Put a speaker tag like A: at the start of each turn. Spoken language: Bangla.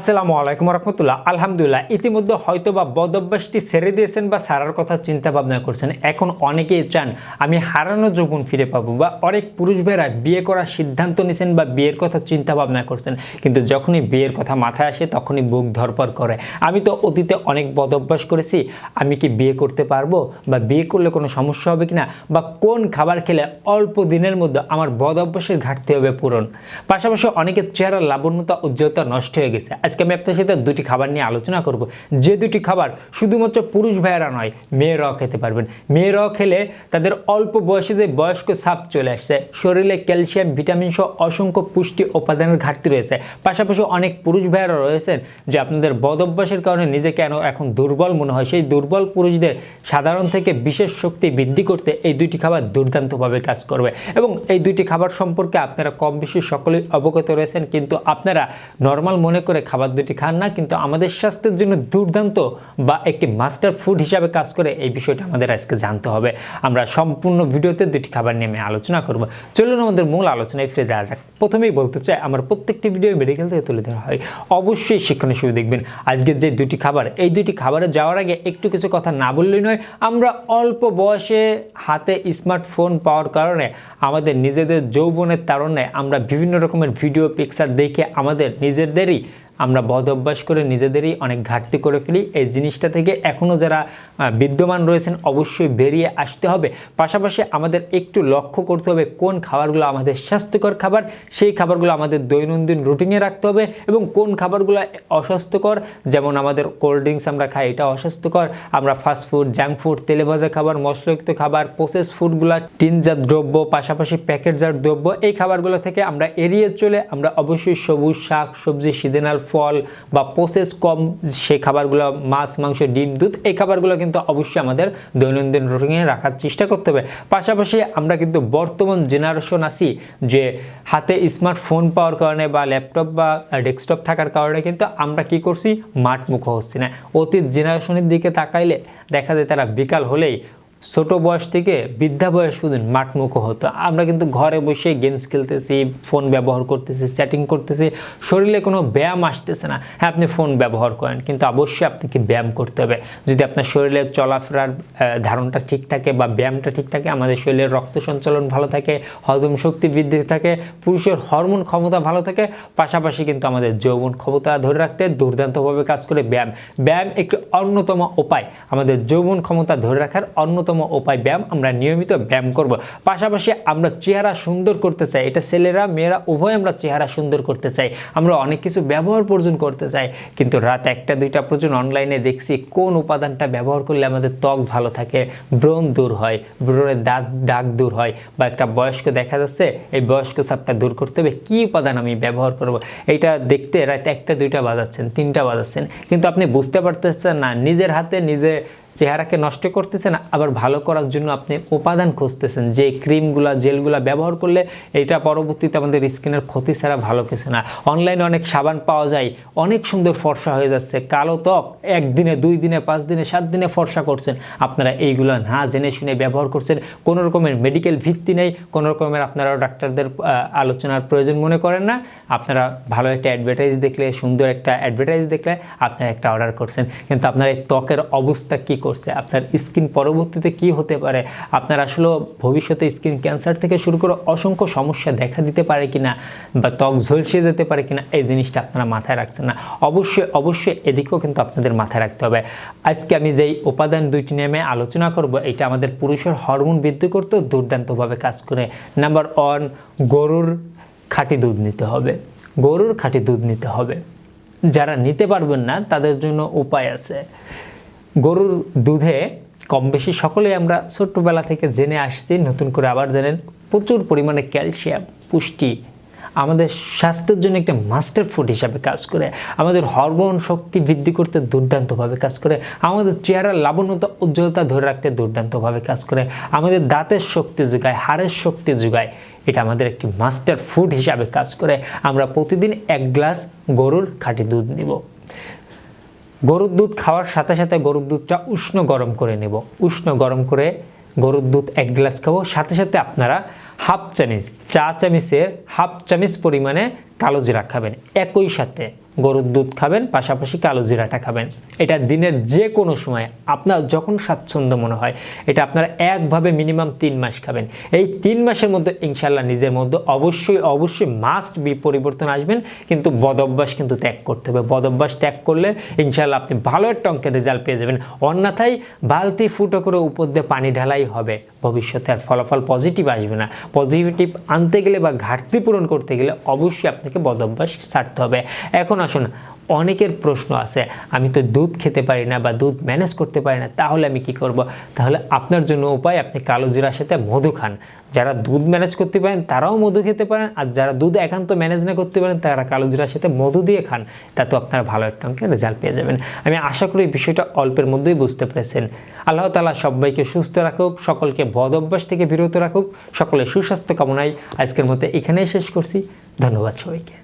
A: আসসালামু আলাইকুম রহমতুল্লাহ। আলহামদুলিল্লাহ, ইতিমধ্যে হয়তো বা বদভ্যাসটি ছেড়ে দিয়েছেন বা সারার কথা চিন্তা ভাবনা করছেন। এখন অনেকেই চান আমি হারানো যৌবন ফিরে পাবো বা অনেক পুরুষ ভাইরা বিয়ে করার সিদ্ধান্ত নিছেন বা বিয়ের কথা চিন্তা ভাবনা করছেন। কিন্তু যখনই বিয়ের কথা মাথায় আসে, তখনই বুক ধরপর করে। আমি তো অতীতে অনেক বদভ্যাস করেছি, আমি কি বিয়ে করতে পারব বা বিয়ে করলে কোনো সমস্যা হবে কিনা বা কোন খাবার খেলে অল্প দিনের মধ্যে আমার বদ অভ্যাসের ঘাটতি হবে পূরণ? পাশাপাশি অনেকের চেহারার লাবণ্যতা, উজ্জ্বলতা নষ্ট হয়ে গেছে। আজকে আমি আপনার সাথে দুটি খাবার নিয়ে আলোচনা করব। যে দুটি খাবার শুধুমাত্র পুরুষ ভাইয়েরা নয়, মেয়েরাও খেতে পারবেন। মেয়েরাও খেলে তাদের অল্প বয়সে যে বয়স্ক সাপ চলে আসছে, শরীরে ক্যালসিয়াম, ভিটামিন সহ অসংখ্য পুষ্টি উপাদানের ঘাটতি রয়েছে। পাশাপাশি অনেক পুরুষ ভাইয়েরা রয়েছেন যে আপনাদের বদ অভ্যাসের কারণে নিজেকে কেন এখন দুর্বল মনে হয়। সেই দুর্বল পুরুষদের সাধারণ থেকে বিশেষ শক্তি বৃদ্ধি করতে এই দুইটি খাবার দুর্দান্তভাবে কাজ করবে। এবং এই দুইটি খাবার সম্পর্কে আপনারা কম বেশি সকলেই অবগত রয়েছেন, কিন্তু আপনারা নর্মাল মনে করে খাবার দুটি খান না, কিন্তু আমাদের স্বাস্থ্যের জন্য দুর্দান্ত বা একটি মাস্টার ফুড হিসাবে কাজ করে এই বিষয়টা আমাদের আজকে জানতে হবে। আমরা সম্পূর্ণ ভিডিওতে দুটি খাবার নিয়ে আলোচনা করব। চলুন আমাদের মূল আলোচনায় ফিরে যাওয়া যাক। প্রথমেই বলতে চাই, আমার প্রত্যেকটি ভিডিও মেডিকেল থেকে তুলে ধরা হয়। অবশ্যই শিক্ষণীয় সুবিধা দেখবেন আজকের যে দুটি খাবার, এই দুটি খাবারে যাওয়ার আগে একটু কিছু কথা না বললেই নয়, আমরা অল্প বয়সে হাতে স্মার্টফোন পাওয়ার কারণে আমাদের নিজেদের যৌবনের তারণে আমরা বিভিন্ন রকমের ভিডিও পিকচার দেখে আমাদের নিজেদেরই আমরা বদ অভ্যাস করে নিজেদেরই অনেক ঘাটতি করে ফেলি। এই জিনিসটা থেকে এখনও যারা বিদ্যমান রয়েছেন অবশ্যই বেরিয়ে আসতে হবে। পাশাপাশি আমাদের একটু লক্ষ্য করতে হবে কোন খাবারগুলো আমাদের স্বাস্থ্যকর খাবার, সেই খাবারগুলো আমাদের দৈনন্দিন রুটিনে রাখতে হবে এবং কোন খাবারগুলো অস্বাস্থ্যকর, যেমন আমাদের কোল্ড ড্রিঙ্কস আমরা খাই, এটা অস্বাস্থ্যকর। আমরা ফাস্ট ফুড, জাঙ্ক ফুড, তেলে ভাজা খাবার, মশলাযুক্ত খাবার প্রসেস ফুডগুলো টিনজাত দ্রব্য, পাশাপাশি প্যাকেটজাত দ্রব্য, এই খাবারগুলো থেকে আমরা এড়িয়ে চলে আমরা অবশ্যই সবুজ শাক, সবজি সিজনাল ফল বা প্রসেস কম, সেই খাবারগুলো মাছ, মাংস, ডিম, দুধ, এই খাবারগুলো কিন্তু অবশ্যই আমাদের দৈনন্দিন রুটিনে রাখার চেষ্টা করতে হবে। পাশাপাশি আমরা কিন্তু বর্তমান জেনারেশন আছি যে হাতে স্মার্টফোন পাওয়ার কারণে বা ল্যাপটপ বা ডেস্কটপ থাকার কারণে কিন্তু আমরা কি করছি? মাঠ মুখ হচ্ছি না। অতীত জেনারেশনের দিকে তাকাইলে দেখা যায় তারা বিকাল হলেই ছোট বয়স থেকে বৃদ্ধা বয়স পর্যন্ত মাঠমুখো হতো। আমরা কিন্তু ঘরে বসে গেমস খেলতেছি ফোন ব্যবহার করতেছি চ্যাটিং করতেছি, শরীরে কোনো ব্যায়াম আসতেছে না। হ্যাঁ আপনি ফোন ব্যবহার করেন, কিন্তু অবশ্যই আপনাকে ব্যায়াম করতে হবে। যদি আপনার শরীরে চলাফেরার ধারণটা ঠিক থাকে বা ব্যায়ামটা ঠিক থাকে, আমাদের শরীরের রক্ত সঞ্চালন ভালো থাকে, হজম শক্তি বৃদ্ধি থাকে, পুরুষের হরমোন ক্ষমতা ভালো থাকে, পাশাপাশি কিন্তু আমাদের যৌবন ক্ষমতা ধরে রাখতে দুর্দান্তভাবে কাজ করে ব্যায়াম। ব্যায়াম একটি অন্যতম উপায়। আমাদের যৌবন ক্ষমতা ধরে রাখার অন্যতম উপায়, ব্যায়াম আমরা নিয়মিত ব্যায়াম করব। পাশাপাশি আমরা চেহারা সুন্দর করতে চাই। এটা ছেলেরা, মেয়েরা, উভয় আমরা চেহারা সুন্দর করতে চাই। আমরা অনেক কিছু ব্যবহার পর্যন্ত করতে চাই। কিন্তু রাত একটা, দুইটা পর্যন্ত অনলাইনে দেখছি কোন উপাদানটা ব্যবহার করলে আমাদের ত্বক ভালো থাকে, ব্রণ দূর হয়, ব্রণের দাগ দাগ দূর হয় বা একটা বয়স্ক দেখা যাচ্ছে, এই বয়স্ক সাপটা দূর করতে হবে, কী উপাদান আমি ব্যবহার করব? এইটা দেখতে রাত একটা, দুইটা বাজাচ্ছেন, তিনটা বাজাচ্ছেন। কিন্তু আপনি বুঝতে পারতেছেন না, নিজের হাতে নিজে চেহারাকে নষ্ট করতেছেন, আবার ভালো করার জন্য আপনি উপাদান খুঁজতেছেন। যে ক্রিমগুলা, জেলগুলা ব্যবহার করলে এটা পরবর্তীতে আমাদের স্কিনের ক্ষতি ছাড়া ভালো কিছু না। অনলাইনে অনেক সাবান পাওয়া যায়, অনেক সুন্দর ফর্সা হয়ে যাচ্ছে। কালো ত্বক, একদিনে, দুই দিনে, পাঁচ দিনে, সাত দিনে ফর্সা করছেন। আপনারা এইগুলো না জেনে শুনে ব্যবহার করছেন। কোনো রকমের মেডিকেল ভিত্তি নেই, কোনো রকমের আপনারা ডাক্তারদের আলোচনার প্রয়োজন মনে করেন না। আপনারা ভালো একটা অ্যাডভার্টাইজ দেখলে, সুন্দর একটা অ্যাডভার্টাইজ দেখলে আপনারা একটা অর্ডার করছেন। কিন্তু আপনার এই ত্বকের অবস্থা কি করছে, আপনার স্কিন পরবর্তীতে কি হতে পারে? আপনার আসলে ভবিষ্যতে স্কিন ক্যান্সার থেকে শুরু করে অসংখ্য সমস্যা দেখা দিতে পারে কিনা বা ত্বক ঝলসে যেতে পারে কিনা, এই জিনিসটা আপনারা মাথায় রাখছেন না। অবশ্যই অবশ্যই এদিকেও কিন্তু আপনাদের মাথায় রাখতে হবে। আজকে আমি যেই উপাদান দুইটি নিয়ে আলোচনা করব, এটা আমাদের পুরুষের হরমোন বৃদ্ধি করতেও দুর্দান্তভাবে কাজ করে। নাম্বার ওয়ান গরুর খাঁটি দুধ নিতে হবে। গরুর খাঁটি দুধ নিতে হবে। যারা নিতে পারবেন না, তাদের জন্য উপায় আছে। গরুর দুধে কম বেশি সকলেই আমরা ছোট্টবেলা থেকে জেনে আসছি, নতুন করে আবার জানেন প্রচুর পরিমাণে ক্যালসিয়াম পুষ্টি আমাদের স্বাস্থ্যের জন্য একটা মাস্টার ফুড হিসাবে কাজ করে, আমাদের হরমোন শক্তি বৃদ্ধি করতে দুর্দান্তভাবে কাজ করে, আমাদের চেহারার লাবণ্যতা, উজ্জ্বলতা ধরে রাখতে দুর্দান্তভাবে কাজ করে, আমাদের দাঁতের শক্তি যোগায়, হাড়ের শক্তি যোগায়, এটা আমাদের একটি মাস্টার ফুড হিসাবে কাজ করে, আমরা প্রতিদিন এক গ্লাস গরুর খাঁটি দুধ নিব। গরুর দুধ খাওয়ার সাথে সাথে গরুর দুধটা উষ্ণ গরম করে নেব। উষ্ণ গরম করে গরুর দুধ এক গ্লাস খাব। সাথে সাথে আপনারা হাফ চামিচ, চা চামিচের হাফ চামিচ পরিমাণে কালো জিরা খাবেন। একই সাথে গরুর দুধ খাবেন, পাশাপাশি কালো জিরাটা খাবেন। এটা দিনের যে কোনো সময়। আপনার যখন স্বাচ্ছন্দ্য মনে হয়, এটা আপনারা একভাবে মিনিমাম তিন মাস খাবেন। এই তিন মাসের মধ্যে ইনশাল্লাহ নিজের মধ্যে অবশ্যই অবশ্যই মাস্ট বি পরিবর্তন আসবেন। কিন্তু বদ অভ্যাস কিন্তু ত্যাগ করতে হবে। বদ অভ্যাস ত্যাগ করলে ইনশাল্লাহ আপনি ভালো একটা অঙ্কের রেজাল্ট পেয়ে যাবেন। অন্যথায় বালতি ফুটো করে উপর দিয়ে পানি ঢালাই হবে। ভবিষ্যতে আর ফলাফল পজিটিভ আসবে না। পজিটিভ আনতে গেলে বা ঘাটতি পূরণ করতে গেলে অবশ্যই আপনাকে বদ অভ্যাস ছাড়তে হবে। এখন আসুন, অনেকের প্রশ্ন আছে, আমি তো দুধ খেতে পারি না বা দুধ ম্যানেজ করতে পারি না, তাহলে আমি কি করব? তাহলে আপনার জন্য উপায়, আপনি কালো জিরার সাথে মধু খান। যারা দুধ ম্যানেজ করতে পারেন, তারাও মধু খেতে পারেন, আর যারা দুধ একান্ত ম্যানেজ না করতে পারেন, তারা কালো জিরার সাথে মধু দিয়ে খান, তাতে আপনারা ভালো একটা অঙ্কের রেজাল্ট পেয়ে যাবেন। আমি আশা করি বিষয়টা অল্পের মধ্যেই বুঝতে পেরেছেন। আল্লাহ তালা সবাইকে সুস্থ রাখুক, সকলকে বদ অভ্যাস থেকে বিরত রাখুক, সকলের সুস্বাস্থ্য কামনায় আজকের মতো এখানেই শেষ করছি। ধন্যবাদ সবাইকে।